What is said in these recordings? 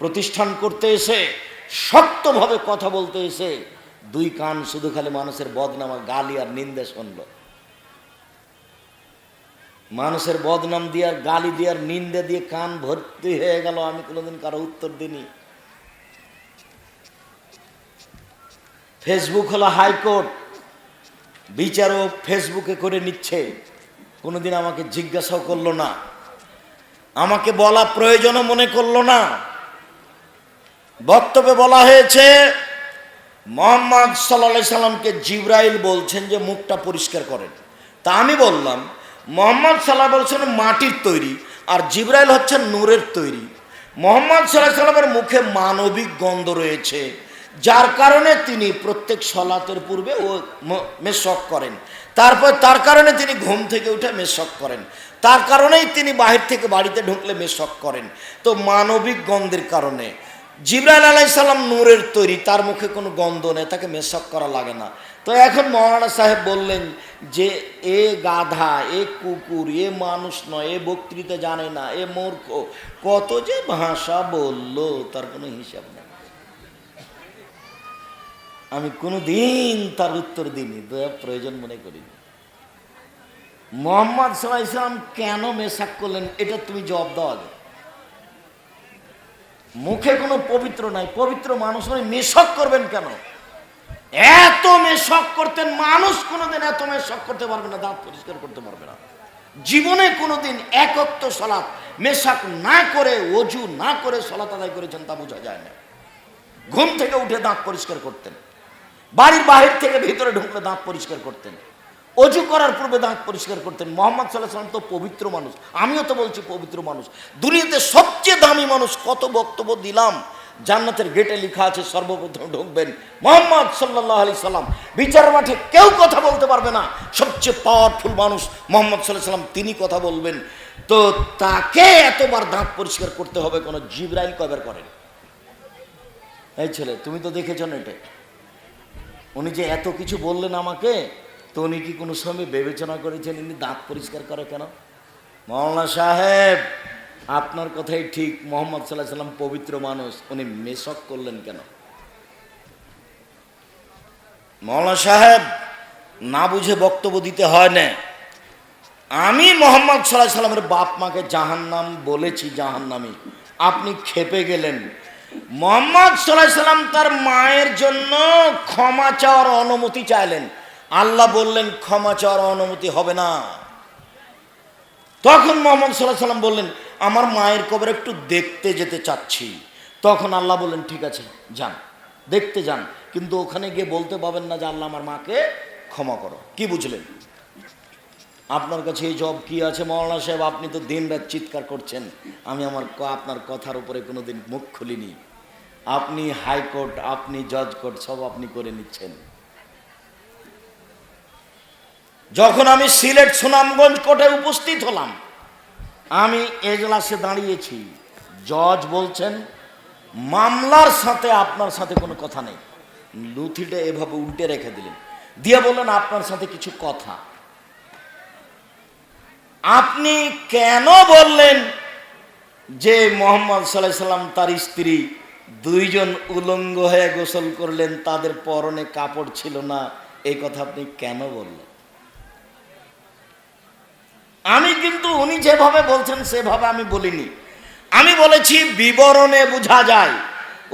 প্রতিষ্ঠান করতে এসে, শক্তভাবে কথা বলতে এসে, দুই কান শুধু খালি মানুষের বদনাম আর গালি আর নিন্দে শুনলো। মানুষের বদনাম দিয়ে আর গালি দিয়ে আর নিন্দে দিয়ে কান ভর্তি হয়ে গেল, আমি কোনোদিন কারও উত্তর দিইনি। ফেসবুক হলো হাইকোর্ট বিচারও ফেসবুকে করে নিচ্ছে, কোনোদিন আমাকে জিজ্ঞাসাও করল না। আমাকে বলা প্রয়োজনও মনে করল না। বক্তব্যে বলা হয়েছে, মোহাম্মদ সাল্লা সাল্লামকে জিব্রাইল বলছেন যে মুখটা পরিষ্কার করেন। তা আমি বললাম, মোহাম্মদ সাল্লাহ বলছেন মাটির তৈরি আর জিব্রাইল হচ্ছে নূরের তৈরি। মোহাম্মদ সাল্লাহ সাল্লামের মুখে মানবিক গন্ধ রয়েছে, যার কারণে তিনি প্রত্যেক সলাতের পূর্বে ও মেশক করেন। তারপর তার কারণে তিনি ঘুম থেকে উঠে মেশক করেন। তার কারণেই তিনি বাহির থেকে বাড়িতে ঢুকলে মেশক করেন। তো মানবিক গন্ধের কারণে জিব্রাইল আলাইসাল্লাম নূরের তৈরি, তার মুখে কোনো গন্ধ নেই, তাকে মেশক করা লাগে না। তো এখন মৌলানা সাহেব বললেন যে, এ গাধা, এ কুকুর, এ মানুষ নয়, এ বক্তৃতা জানে না, এ মূর্খ, কত যে ভাষা বলল, তার কোনো হিসাব নেই। আমি কোনো দিন তার উত্তর দিইনি, দয়া প্রয়োজন মনে করিনি মোহাম্মদ সাল্লাহ ইসলাম কেন মেশাক করলেন, এটা তুমি জবাব দাও আগে। মুখে কোনো পবিত্র নাই, পবিত্র মানুষ নয়, মেশক করবেন কেন? এত মেশক করতেন, মানুষ কোনোদিন এত মেশক করতে পারবে না, দাঁত পরিষ্কার করতে পারবে না। জীবনে কোনোদিন একত্ব সলাৎ মেশাক না করে, অজু না করে সলাৎ আদায় করেছেন তা বোঝা যায় না। ঘুম থেকে উঠে দাঁত পরিষ্কার করতেন। বাড়ির বাহির থেকে ভিতরে ঢুকলে দাঁত পরিষ্কার করতেন। অজু করার পূর্বে দাঁত পরিষ্কার করতেন। মোহাম্মদ সাল্লাহ সাল্লাম তো পবিত্র মানুষ। আমিও তো বলছি পবিত্র মানুষ। দুনিয়াতে সবচেয়ে দামি মানুষ কত বক্তব্য দিলাম? জান্নাতের গেটে লেখা আছে, সর্বপ্রথম ঢুকবেন। মোহাম্মদ সাল্লাহ আলি সাল্লাম বিচার মাঠে কেউ কথা বলতে পারবে না। সবচেয়ে পাওয়ারফুল মানুষ মোহাম্মদ সাল্লাহ সাল্লাম তিনি কথা বলবেন। তো তাকে এতবার দাঁত পরিষ্কার করতে হবে, কোনো জিব্রাইল কবার করেন? এই ছেলে, তুমি তো দেখেছ না এটা? উনি যে এত কিছু বললেন আমাকে তো উনি কি কোনো সময় বিবেচনা করেছেন ইনি দাঁত পরিষ্কার করে কেন? মৌলানা সাহেব, আপনার কথাই ঠিক, মোহাম্মদ সাল্লাহ সাল্লাম পবিত্র মানুষ, উনি মেশক করলেন কেন? মৌলানা সাহেব, না বুঝে বক্তব্য দিতে হয় না। আমি মোহাম্মদ সাল্লাহ সাল্লামের বাপ মাকে জাহান্নাম বলেছি, জাহান্নামি। আপনি খেপে গেলেন। মোহাম্মদ সাল্লাহ সাল্লাম তার মায়ের জন্য ক্ষমা চাওয়ার অনুমতি চাইলেন। আল্লাহ বললেন, ক্ষমা চাওয়ার অনুমতি হবে না। তখন মোহাম্মদ সাল্লাহ সাল্লাম বললেন, আমার মায়ের কবর একটু দেখতে যেতে চাচ্ছি। তখন আল্লাহ বললেন, ঠিক আছে, যান, দেখতে যান। কিন্তু ওখানে গিয়ে বলতে পাবেন না যে আল্লাহ আমার মাকে ক্ষমা করো। কি বুঝলেন? আপনার কাছে এই জব কি আছে মৌলানা সাহেব? আপনি তো দিন রাত চিৎকার করছেন। আমি আমার আপনার কথার উপরে কোনো দিন মুখ খুলিনি। আপনি হাইকোর্ট, আপনি জজ কোর্ট সব আপনি করে নিচ্ছেন। যখন আমি সিলেট সুনামগঞ্জ কোর্টে উপস্থিত হলাম, আমি এজলাসে দাঁড়িয়েছি। জজ বলছেন, মামলার সাথে আপনার সাথে কোনো কথা নেই। লুথিটা এভাবে উল্টে রেখে দিলেন। দিয়ে বললেন, আপনার সাথে কিছু কথা। আপনি কেন বললেন যে মোহাম্মদ সাল্লাহ সাল্লাম তার স্ত্রী দুইজন উলঙ্গ হয়ে গোসল করলেন, তাদের পরনে কাপড় ছিল না? এই কথা আপনি কেন বললেন? আমি কিন্তু উনি যেভাবে বলছেন, সেভাবে আমি বলিনি। আমি বলেছি, বিবরণে বোঝা যায়,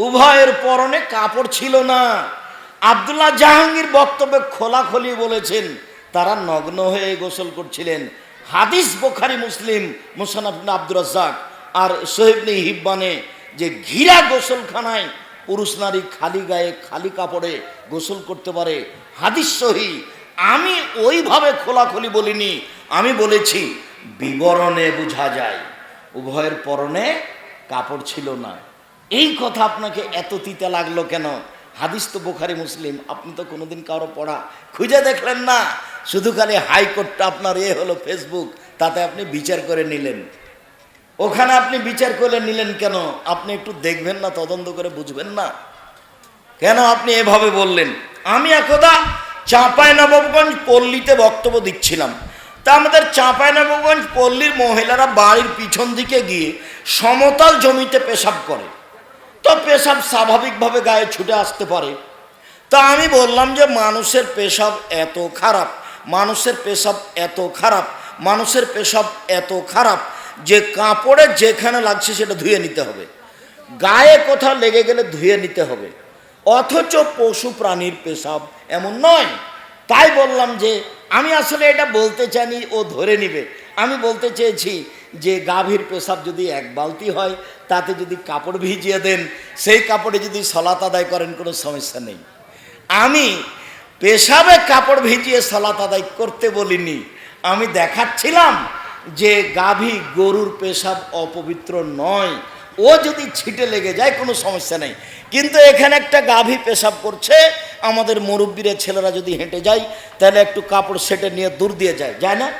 উভয়ের পরনে কাপড় ছিল না। আব্দুল্লাহ জাহাঙ্গীর বক্তব্যে খোলাখলি বলেছেন, তারা নগ্ন হয়ে গোসল করছিলেন। হাদিস বোখারি মুসলিম মুসানাফ আব্দুর রাজ্জাক আর সোহেবনি হিব্বানে যে ঘিরা গোসলখানায় পুরুষ নারী খালি গায়ে খালি কাপড়ে গোসল করতে পারে, হাদিস সহি। আমি ওইভাবে খোলাখুলি বলিনি আমি বলেছি, বিবরণে বোঝা যায়, উভয়ের পরনে কাপড় ছিল না। এই কথা আপনাকে এত তিতে লাগল কেন? হাদিস তো বোখারি, মুসলিম। আপনি তো কোনোদিন কারও পড়া খুঁজে দেখলেন না। শুধু খালি হাইকোর্টটা আপনার এ হলো ফেসবুক, তাতে আপনি বিচার করে নিলেন। ওখানে আপনি বিচার করে নিলেন কেন? আপনি একটু দেখবেন না, তদন্ত করে বুঝবেন না। কেন আপনি এভাবে বললেন? আমি একদা চাঁপাই নবাবগঞ্জ পল্লীতে বক্তব্য দিচ্ছিলাম। তা আমাদের চাঁপাই নবাবগঞ্জ পল্লীর মহিলারা বাড়ির পিছন দিকে গিয়ে সমতল জমিতে পেশাব করে। তো পেশাব স্বাভাবিকভাবে গায়ে ছুটে আসতে পারে। তা আমি বললাম যে মানুষের পেশাব এত খারাপ, মানুষের পেশাব এত খারাপ, মানুষের পেশাব এত খারাপ, যে কাপড়ে যেখানে লাগছে সেটা ধুয়ে নিতে হবে। গায়ে কোথাও লেগে গেলে ধুয়ে নিতে হবে। অথচ পশু প্রাণীর পেশাব এমন নয়। তাই বললাম যে, আমি আসলে এটা বলতে চাইনি, ও ধরে নিবে। আমি বলতে চেয়েছি যে, গাভীর পেশাব যদি এক বালতি হয়, তাতে যদি কাপড় ভিজিয়ে দেন, সেই কাপড়ে যদি সলাত আদায় করেন, কোনো সমস্যা নেই। আমি পেশাবে কাপড় ভিজিয়ে সালাত আদায় করতে বলিনি। আমি দেখাচ্ছিলাম যে, গাভী গরুর পেশাব অপবিত্র নয়। ও যদি ছিটে লেগে যায়, কোনো সমস্যা নেই। কিন্তু এখানে একটা গাভী পেশাব করছে আমাদের মুরব্বীরা ছেলেরা যদি হেঁটে যায়, তাহলে একটু কাপড় সেটে নিয়ে দূর দিয়ে যায় যায় না?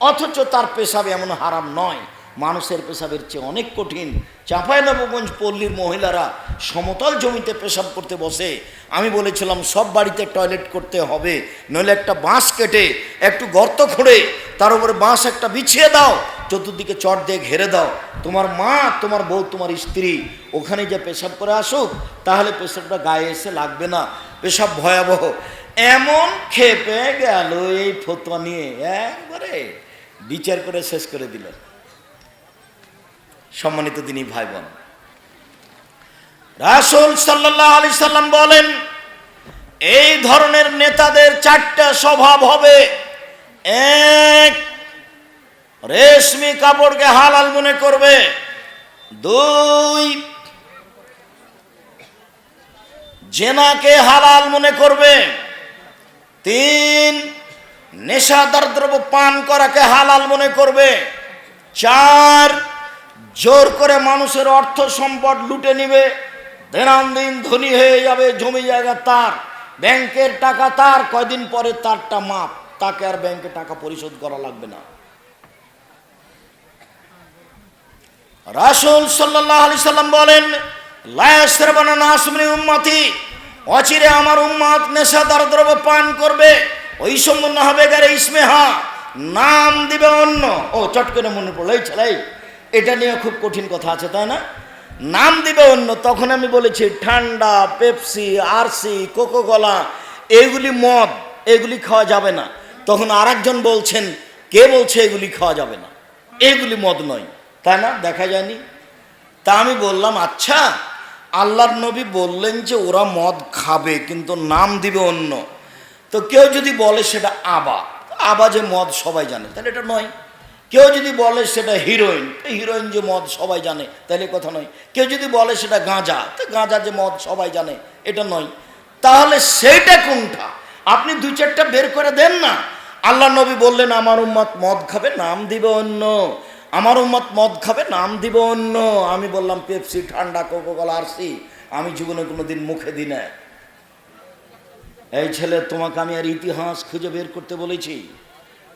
অথচ তার পেশাব এমন হারাম নয়। মানুষের পেশাবের চেয়ে অনেক কঠিন। চাঁপাইনবাবগঞ্জ পল্লীর মহিলারা সমতল জমিতে পেশাব করতে বসে। আমি বলেছিলাম, সব বাড়িতে টয়লেট করতে হবে, নইলে একটা বাঁশ কেটে, একটু গর্ত খুঁড়ে, তার উপরে বাঁশ একটা বিছিয়ে দাও। চতুর্দিকে চট দিয়ে ঘেরে দাও। তোমার মা, তোমার বউ, তোমার স্ত্রী, ওখানে যে পেশাব করে আসুক, তাহলে পেশাবটা গায়ে এসে লাগবে না। পেশাব ভয়াবহ। এমন খেপে গেল এই ফতোয়া নিয়ে, একবারে বিচার করে শেষ করে দিলেন। সম্মানিত তিনি ভাই বোন রাসুল সাল্লাহ আলি সাল্লাম বলেন, এই ধরনের নেতাদের চারটা স্বভাব হবে। এক রেশমি কাপড়কে হালাল মনে করবে। দুই, জেনাকে হালাল মনে করবে। তিন, নেশাদার দ্রব্য পান করাকে হালাল মনে করবে। চার, জোর করে মানুষের অর্থ সম্পদ লুটে নিবে। দিন ধনী হয়ে যাবে, জমি জায়গা তার, ব্যাংকের টাকা তার, কয়দিন পরে তারটা মাপ। তাকে আর ব্যাংকে টাকা পরিশোধ করা লাগবে না। রাসুল সাল্লাহ আলি সাল্লাম বলেন আসমনি উম্মাতি অচিরে আমার উম্মাত নেশাদার দ্রব্য পান করবে ওই সম্পূর্ণ হবে গারে ইসমেহা, নাম দিবে অন্য। ও, চট করে মনে পড়ল, এই ছেলে, এটা নিয়ে খুব কঠিন কথা আছে, তাই না? নাম দিবে অন্য, তখন আমি বলেছি, ঠান্ডা, পেপসি, আরসি, কোকোকলা, এগুলি মদ, এগুলি খাওয়া যাবে না। তখন আরেকজন বলছেন, কে বলছে এগুলি খাওয়া যাবে না? এগুলি মদ নয়। তাই না? দেখা যায়নি। তা আমি বললাম আচ্ছা আল্লাহর নবী বললেন যে ওরা মদ খাবে, কিন্তু নাম দিবে অন্য। তো কেউ যদি বলে সেটা আবা আবা যে মদ সবাই জানে, তাহলে এটা নয়। কেউ যদি বলে সেটা হিরোইন হিরোইন যে মদ সবাই জানে, তাহলে কথা নয়। কেউ যদি বলে সেটা গাঁজা, তো গাঁজা যে মদ সবাই জানে, এটা নয়। তাহলে সেইটা কোনটা? আপনি দু চারটা বের করে দেন না। আল্লাহ নবী বললেন, আমার উম্মত মদ খাবে, নাম দিবে অন্য। আমার উম্মত মদ খাবে, নাম দিব অন্য। আমি বললাম, পেপসি, ঠান্ডা, কোকোকলা, আরসি। আমি জীবনে কোনো দিন মুখে দিই না এই ছেলে, তোমাকে আমি আর ইতিহাস খুঁজে বের করতে বলেছি।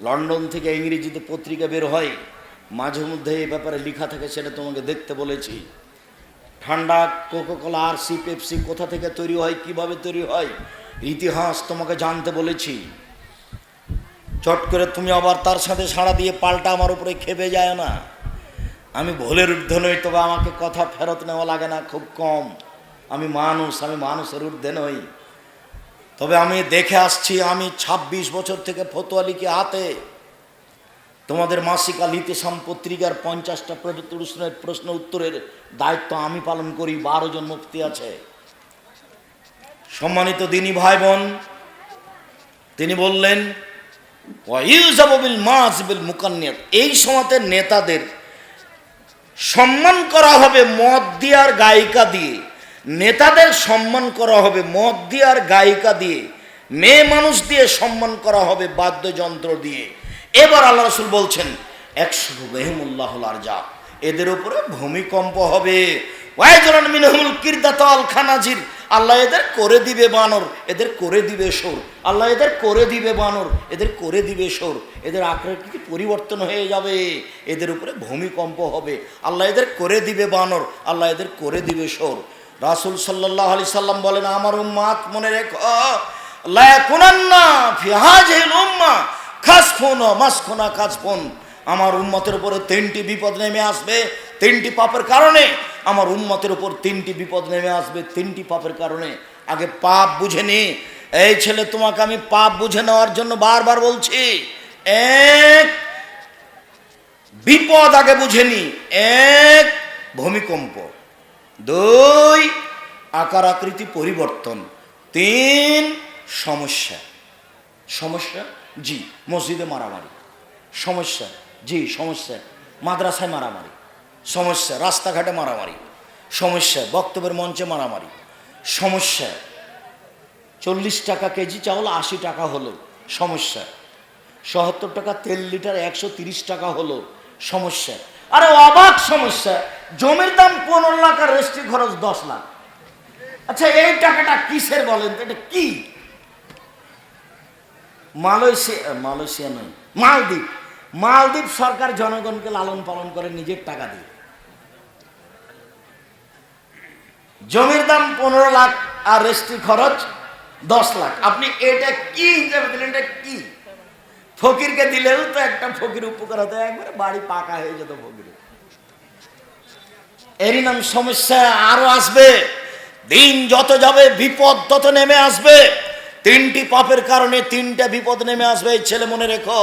লন্ডন থেকে ইংরেজিতে পত্রিকা বের হয়। মাঝে মধ্যে এই ব্যাপারে লেখা থাকে, সেটা তোমাকে দেখতে বলেছি। ঠান্ডা, কোকোকলা, আরসি, পেপসি কোথা থেকে তৈরি হয়, কীভাবে তৈরি হয়, ইতিহাস তোমাকে জানতে বলেছি। চট করে তুমি আবার তার সাথে সাড়া দিয়ে পাল্টা আমার উপরে খেপে যায় না। আমি ভোলের ঊর্ধ্বে নই, তবে আমাকে কথা ফেরত নেওয়া লাগে না, খুব কম। আমি মানুষ, আমি মানুষের ঊর্ধ্বে নই। তবে আমি দেখে আসছি, আমি ২৬ বছর থেকে ফতোয়ালিকে হাতে। তোমাদের মাসিকা লিতেসাম পত্রিকার পঞ্চাশটা প্রশ্নের প্রশ্ন উত্তরের দায়িত্ব আমি পালন করি, বারো জন মুক্তি আছে। সম্মানিত দিনী ভাই বোন, তিনি বললেন ওয়াইউজাবিল মাসবিল মুকান্নিয়াত এই সময়তে নেতাদের সম্মান করা হবে মদ দিয়ে আর গায়িকা দিয়ে। নেতাদের সম্মান করা হবে মদ দিয়ে আর গায়িকা দিয়ে। মেয়ে মানুষ দিয়ে সম্মান করা হবে বাদ্যযন্ত্র দিয়ে। এবার আল্লাহ রসুল বলছেন, একশো বেহমুল্লাহ যা এদের উপরে ভূমিকম্প হবে। ওয়াইজরান মিনহুল কিরদাতাল খানাজির। আল্লাহ এদের করে দিবে বানর, এদের করে দিবে সোর আল্লাহ এদের করে দিবে বানর, এদের করে দিবে সোর এদের আকৃতি পরিবর্তন হয়ে যাবে? এদের উপরে ভূমিকম্প হবে। আল্লাহ এদের করে দিবে বানর, আল্লাহ এদের করে দিবে সোর রাসুল সাল্লাহ আলি সাল্লাম বলেন, আমার উম্মাত, মনে রেখো লায়াকুনান্না ফিহাজিল উম্মা খাস ফোন মাস খোনা কাজ ফোন আমার উম্মতের উপরে তিনটি বিপদ নেমে আসবে, তিনটি পাপের কারণে। আমার উম্মতের উপর তিনটি বিপদ নেমে আসবে, তিনটি পাপের কারণে। আগে পাপ বুঝে নি। এই ছেলে তোমাকে আমি পাপ বুঝে নেওয়ার জন্য বারবার বলছি। এক, বিপদ আগে বুঝে নি। এক, ভূমিকম্প। দুই, আকার আকৃতি পরিবর্তন। তিন, সমস্যা। সমস্যা? জি, মসজিদে মারামারি। সমস্যা? জি, সমস্যা। মাদ্রাসায় মারামারি। সমস্যা, রাস্তাঘাটে মারামারি। সমস্যা, বক্তব্যের মঞ্চে মারামারি। সমস্যা, চল্লিশ টাকা কেজি চাউল আশি টাকা হলো। সমস্যা, সত্তর টাকা তেল লিটার একশো তিরিশ টাকা হলো। সমস্যা, আরে অবাক সমস্যা, জমির দাম পনেরো লাখ আর রেস্ট্রি খরচ দশ লাখ। আচ্ছা এই টাকাটা কিসের বলেন এটা কি? মালয়েশিয়া মালয়েশিয়া নয়, মালদ্বীপ। মালদ্বীপ সরকার জনগণকে লালন পালন করে নিজের টাকা দিয়ে। জমির দাম পনেরো লাখ আর রেস্ট্রি খরচ দশ লাখ। আপনি এটা কি হিসাবে দিলেন? এটা কি? ফকিরকে দিলেও তো একটা ফকির উপকার হতো, একবারে বাড়ি পাকা হয়ে যেত ফকির। এরই নাম সমস্যা আরও আসবে। দিন যত যাবে, বিপদ তত নেমে আসবে। তিনটি পাপের কারণে তিনটা বিপদ নেমে আসবে ছেলে মনে রেখো।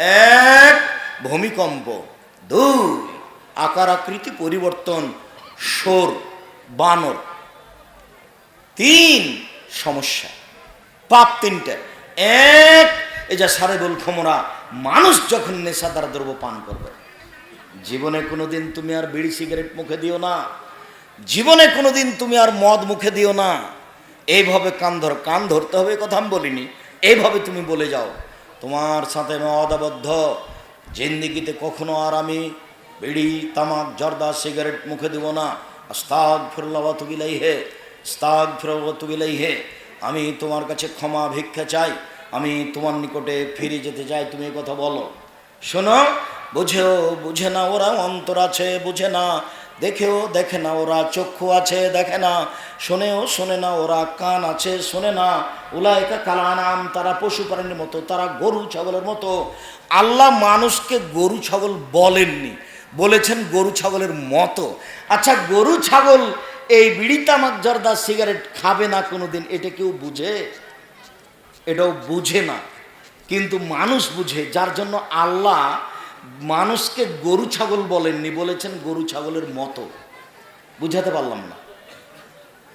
এক, ভূমিকম্প। দুই আকার আকৃতি পরিবর্তন, সোর, বানর। তিন, সমস্যা। পাপ তিনটে। এক, এই যে সারেবুল খমরা, মানুষ যখন নেশাদার দ্রব্য পান করবে, জীবনে কোনোদিন তুমি আর বিড়ি সিগারেট মুখে দিও না। জীবনে কোনোদিন তুমি আর মদ মুখে দিও না। এইভাবে কান ধর, কান ধরতে হবে কথা আমি বলিনি। এইভাবে তুমি বলে যাও। তোমার সাথে আমি অদাবদ্ধ। জিন্দিগিতে কখনো আর আমি বিড়ি, তামাক, জর্দা, সিগারেট মুখে দেব না। আস্তাক ফিরল্লাবাতুবিলাই হে স্তাক ফিরল্লাতুবিলাই হে আমি তোমার কাছে ক্ষমা, ভিক্ষা চাই। আমি তোমার নিকটে ফিরে যেতে চাই, তুমি কথা বলো। শোনো, বুঝেও বুঝে না ওরা অন্তর আছে, বুঝে না। দেখেও দেখে না, ওরা চক্ষু আছে, দেখে না। শোনেও শোনে না, ওরা কান আছে, শোনে না। উলায়কা কালানাম, তারা পশু প্রাণীর মতো, তারা গরু ছাগলের মতো। আল্লাহ মানুষকে গরু ছাগল বলেননি। বলেছেন গরু ছাগলের মতো। আচ্ছা গরু ছাগল এই বিড়ি তামাক জর্দা সিগারেট খাবে না কোনোদিন, এটা কেউ বুঝে? এটাও বুঝে না। কিন্তু মানুষ বুঝে, যার জন্য আল্লাহ মানুষকে গরু ছাগল বলেননি, বলেছেন গরু ছাগলের মতো। বুঝাতে পারলাম না।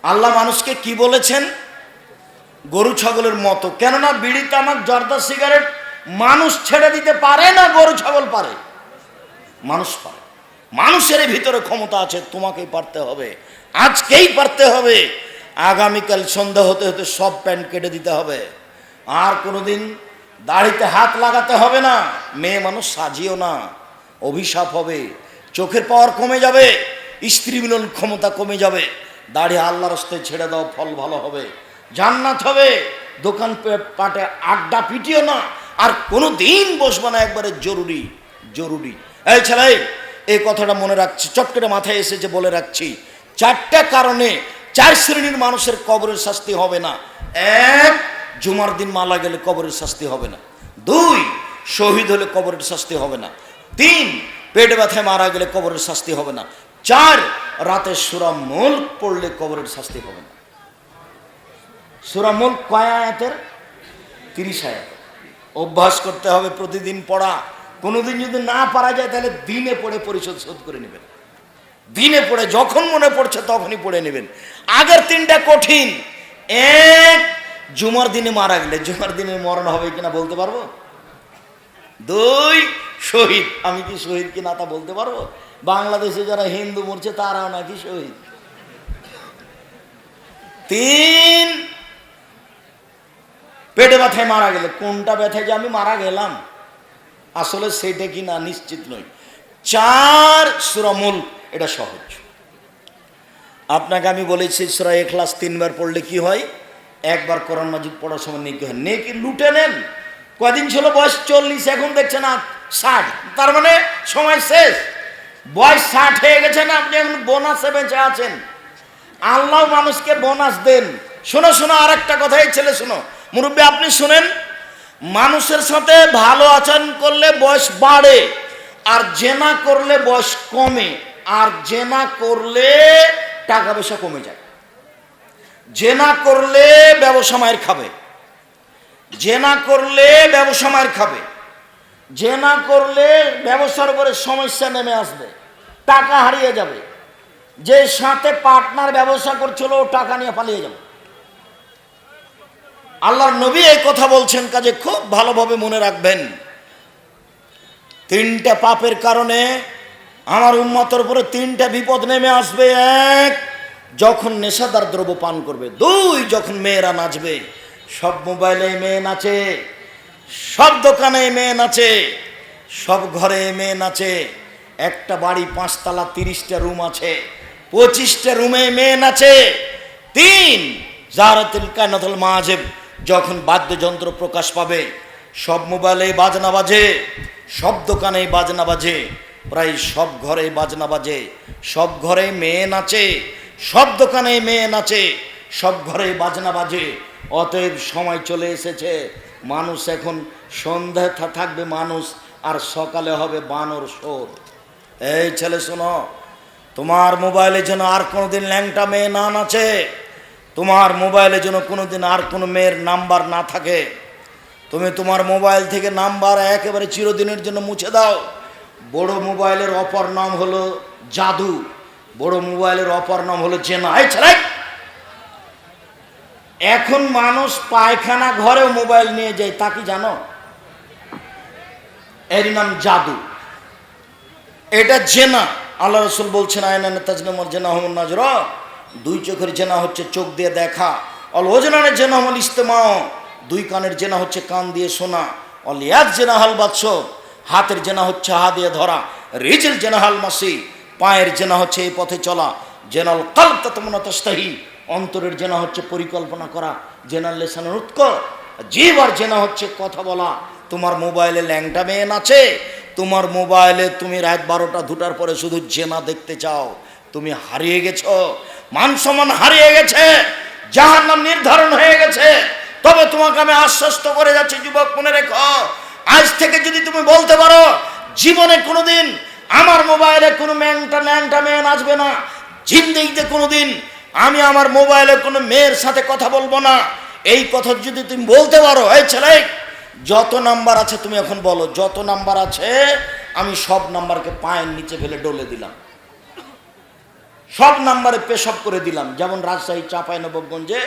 আল্লাহ মানুষকে কি বলেছেন? গরু ছাগলের মতো। কেননা বিড়ি, তামাক, জর্দা, সিগারেট মানুষ ছেড়ে দিতে পারে না, গরু ছাগল পারে। মানুষ পারে। মানুষের ভিতরে ক্ষমতা আছে, তোমাকেই পারতে হবে। আজকেই পারতে হবে। আগামীকাল সন্ধ্যা হতে হতে সব প্যান্ট কেটে দিতে হবে। আর কোনোদিন দাড়িতে হাত লাগাতে হবে না। মেয়ে মানুষ সাজিও না। অভিশাপ হবে। চোখের পাওয়ার কমে যাবে। স্ত্রী মিলন ক্ষমতা কমে যাবে। দাড়ি আল্লাহ রাস্তায় ছেড়ে দাও, ফল ভালো হবে। জান্নাত হবে। দোকান পাটে আড্ডা পিটিও না। আর কোনো দিন বসবে না একবারে জরুরি জরুরি। এই ছেলে, এই কথাটা মনে রাখছি, চট করে মাথায় এসেছে বলে রাখছি। চারটা কারণে চার শ্রেণির মানুষের কবরের শাস্তি হবে না। এক জুমার দিন মালা গেলে কবরের শাস্তি হবে না। দুই, শহীদ হলে কবরের শাস্তি হবে না। তিন, পেট ব্যথায় মারা গেলে কবরের শাস্তি হবে না। চার, রাতে সুরা মুল্ক পড়লে কবরের শাস্তি হবে না। সুরা মুল্ক কয় আয়াতের? তিরিশ আয়াত। অভ্যাস করতে হবে প্রতিদিন পড়া। কোনোদিন যদি না পারা যায়, তাহলে দিনে পড়ে পরিশোধ শোধ করে নেবেন। দিনে পড়ে, যখন মনে পড়ছে তখনই পড়ে নেবেন। আগের তিনটা কঠিন। এক জুমার দিনে মারা গেলে, জুমার দিনে মরণ হবে কিনা বলতে পারব? দুই, শহীদ। আমি কি শহীদ কিনা তা বলতে পারব? বাংলাদেশে যারা হিন্দু মরছে, তারাও নাকি শহীদ। তিন, পেটে ব্যথায় মারা গেলে, কোনটা ব্যথায় যে আমি মারা গেলাম? আসলে সেটা কি না নিশ্চিত নই। চার সুরামুল এটা সহজ। আপনাকে আমি বলেছি, সুরা এখলাস তিনবার পড়লে কি হয়? একবার কোরআন মাজিদ পড়ার সময় নেকি হয়। নেকি লুটে নেন। কদিন ছিল বয়স? চল্লিশ, এখন দেখছেন না ষাট। তার মানে সময় শেষ। বয়স ষাট হয়ে গেছে না, আপনি এখন বোনাসে বেঁচে আছেন। আল্লাহ মানুষকে বোনাস দেন। শোনো শোনো আর একটা কথা, এই ছেলে শোনো। মুরব্বী, আপনি শুনেন? মানুষের সাথে ভালো আচরণ করলে বয়স বাড়ে, আর জেনা করলে বয়স কমে, আর জেনা করলে টাকা পয়সা কমে যায়। জেনা করলে ব্যবসা মায়ের খাবে। জেনা করলে ব্যবসা মায়ের খাবে। জেনা করলে ব্যবসার উপরে সমস্যা নেমে আসবে। টাকা হারিয়ে যাবে। যে সাথে পার্টনার ব্যবসা করছিল, ও টাকা নিয়ে পালিয়ে যাবে। আল্লাহর নবী এই কথা বলছেন, কাজে খুব ভালোভাবে মনে রাখবেন। তিনটা পাপের কারণে আমার উন্মতের উপরে তিনটা বিপদ নেমে আসবে। এক যখন নেশাদার দ্রব্য পান করবে, দুই যখন মেয়েরা নাচবে, সব মোবাইলে মেয়ে নাচে, সব দোকানে মেয়ে নাচে, সব ঘরে মেয়ে নাচে, একটা বাড়ি পাঁচতলা তিরিশটা রুম আছে, পঁচিশটা রুমে মেয়ে নাচে। তিন, জারাতুল কায়নাতুল মাহাজেব যখন বাদ্যযন্ত্র প্রকাশ পাবে, সব মোবাইলে বাজনা বাজে, সব দোকানে বাজনা বাজে, প্রায় সব ঘরে বাজনা বাজে, সব ঘরে মেয়ে নাচে সব দোকানে মেয়ে নাচে, সব ঘরে বাজনা বাজে। অতএব সময় চলে এসেছে। মানুষ এখন সন্ধ্যা থাকবে মানুষ, আর সকালে হবে বানর সোর এই ছেলে শোনো, তোমার মোবাইলে যেন আর কোনোদিন ল্যাংটা মেয়ে না নাচে, তোমার মোবাইলে যেন কোনোদিন আর কোনো মেয়ের নাম্বার না থাকে। তুমি তোমার মোবাইল থেকে নাম্বার একেবারে চিরদিনের জন্য মুছে দাও। বড় মোবাইলের অপর নাম হলো জাদু। বড় মোবাইলের অপর নাম হলো জেনা। এই ছেলে! এখন মানুষ পায়খানা ঘরেও মোবাইল নিয়ে যায়, তা কি জানো? এর নাম জাদু। এটা জেনা। আল্লাহ রসুল বলছেন আয়নানে তাজনামর জেনা হমন নাজর। দুই চোখের জেনা হচ্ছে চোখ দিয়ে দেখা। অল ওজনানের জেনা হল ইস্তেমা দুই কানের জেনা হচ্ছে কান দিয়ে শোনা। অল এক জেনা হাল বাদশ। হাতের জেনা হচ্ছে হা দিয়ে ধরা। রিজেল জেনা হাল মাসি। পায়ের জেনা হচ্ছে এই পথে চলা। জেনাল কাল ততমনা অন্তরের জেনা হচ্ছে পরিকল্পনা করা। জেনাল লেসানের উৎকর জীব আর জেনা হচ্ছে কথা বলা। তোমার মোবাইলে ল্যাংটা মেয়ে নাচে। তোমার মোবাইলে তুমি রাত বারোটা দুটার পরে শুধু জেনা দেখতে চাও। তুমি হারিয়ে গেছো। মান সম্মান হারিয়ে গেছে। যাহার নাম নির্ধারণ হয়ে গেছে। তবে তোমাকে আমি আশ্বস্ত করে যাচ্ছি, যুবক মনে রেখো। আজ থেকে যদি তুমি বলতে পারো, জীবনে কোনোদিন আমার মোবাইলে কোনো ম্যাংটা ল্যাংটা মেয়ে নাচবে না। জিন্দেগিতে কোনোদিন আমি আমার মোবাইলে কোনো মেয়ের সাথে কথা বলব না। এই কথা যদি তুমি বলতে পারো, এই ছেলে, যত নাম্বার আছে তুমি এখন বলো, যত নাম্বার আছে, আমি সব নাম্বারকে পায়ের নিচে ফেলে ডলে দিলাম। সব নাম্বারে পেশাব করে দিলাম। যেমন রাজশাহী, চাপাই নবগঞ্জে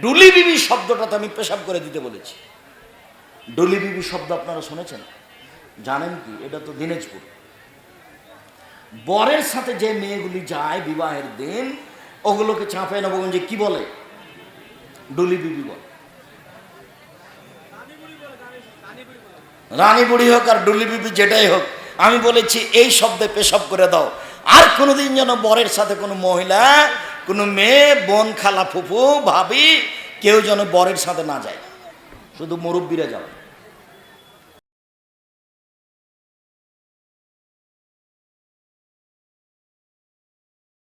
ডুলি বিবি শব্দটাতে আমি পেশাব করে দিতে বলেছি। ডুলি বিবি শব্দ আপনারা শুনেছেন? জানেন কি? এটা তো দিনাজপুর। বরের সাথে যে মেয়েগুলি যায় বিবাহের দিন, ওগুলোকে চাঁপাই নবগঞ্জে কি বলে? ডুলি বিবি বলে। রানী বুড়ি হোক আর ডুলি বিবি যেটাই হোক, আমি বলেছি এই শব্দে পেশাব করে দাও। আর কোনোদিন যেন বরের সাথে কোনো মহিলা, কোনো মেয়ে, বোন, খালা, ফুফু, ভাবি, কেউ যেন বরের সাথে না যায়। শুধু মুরব্বীরা যাবে।